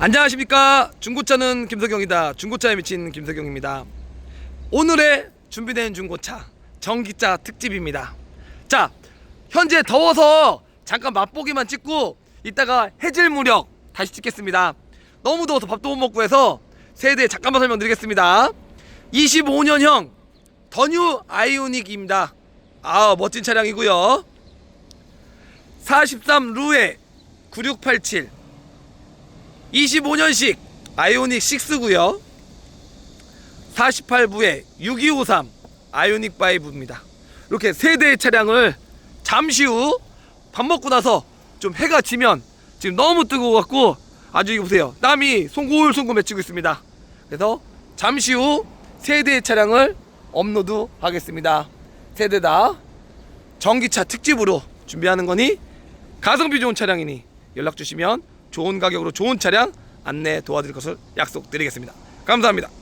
안녕하십니까. 중고차는 김석경이다. 중고차에 미친 김석경입니다. 오늘의 준비된 중고차 전기차 특집입니다. 자 현재 더워서 잠깐 맛보기만 찍고 이따가 해질 무렵 다시 찍겠습니다. 너무 더워서 밥도 못 먹고 해서 세대 잠깐만 설명드리겠습니다. 25년형 더뉴 아이오닉입니다. 아 멋진 차량이고요. 43 루에 9687 25년식 아이오닉 6고요. 48부에 6253 아이오닉 5입니다. 이렇게 세 대의 차량을 잠시 후 밥 먹고 나서 좀 해가 지면 지금 너무 뜨거워 갖고 아주 이거 보세요. 땀이 송골송골 맺히고 있습니다. 그래서 잠시 후 세 대의 차량을 업로드 하겠습니다. 세 대 다 전기차 특집으로 준비하는 거니 가성비 좋은 차량이니 연락 주시면 좋은 가격으로 좋은 차량 안내 도와드릴 것을 약속드리겠습니다. 감사합니다.